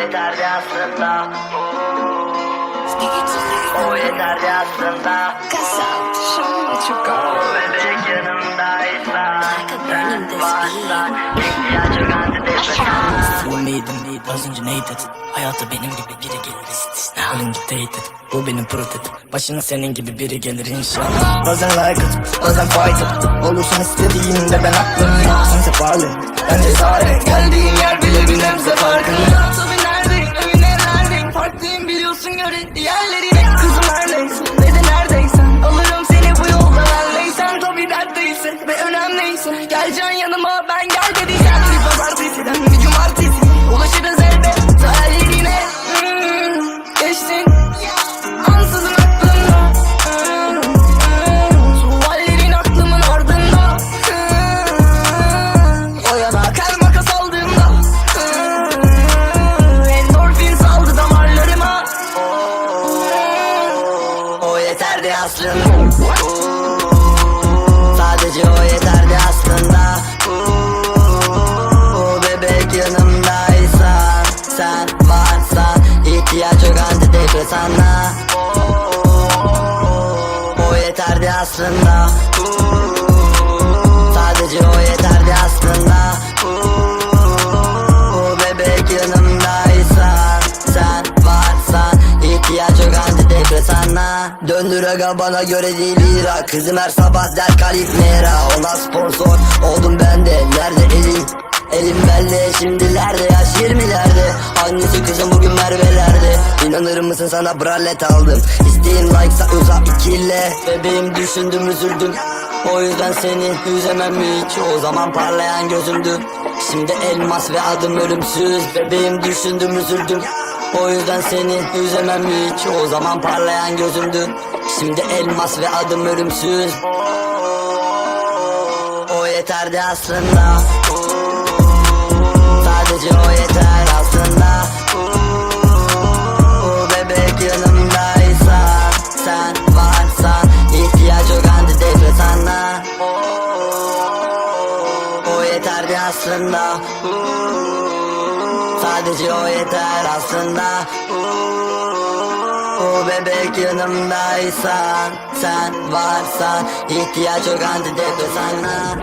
yeterdi aslında. O yeterdi aslında. Show what you got. Bebek yanımdaysa Sen antidepresan Bu neydim az önce ney dedin? Hayata benim gibi biri gelir istisna Ölünce teyit et bu benim prototip Başına senin gibi biri gelir inşallah. Bazen like it bazen fight it Olursan istediğinde ben aklımda. Sense parlayın ben cesaret Geldiğin yer bile bir nebze farkında Biliyorsun göre diğerlerine. Kızım her neyse ve de neredeysen Alırım seni bu yolda. Benleysen Tabii dertteyse ve önemliyse. Geleceksin yanıma ben gel dediysen aslında Sadece o yeterdi aslında. O bebek yanımdaysa Sen varsan ihtiyaç yok antidepresana O yeterdi aslında antidepresana Döndür aga bana göre değil Irak Kızım her sabah der kalif mera Ona sponsor oldum ben de Nerede? Elin? Elim belde şimdilerde yaş 20'lerde Hangisi kızım bugün Merve'lerde? İnanır mısın sana bralet aldım. İsteğin like'sa uzak ikile. Bebeğim düşündüm üzüldüm. O yüzden seni üzemem hiç. O zaman parlayan gözümdü. Şimdi elmas ve adım ölümsüz. Bebeğim düşündüm üzüldüm o yüzden seni üzemem hiç. O zaman parlayan gözümdü. Şimdi elmas ve adım ölümsüz. O yeterdi aslında. Sadece o yeter aslında. O bebek yanımdaysa Sen varsan ihtiyaç yok antidepresana O yeterdi aslında Sadece o yeter aslında. O bebek yanımdaysan Sen varsan ihtiyaç yok antidepresana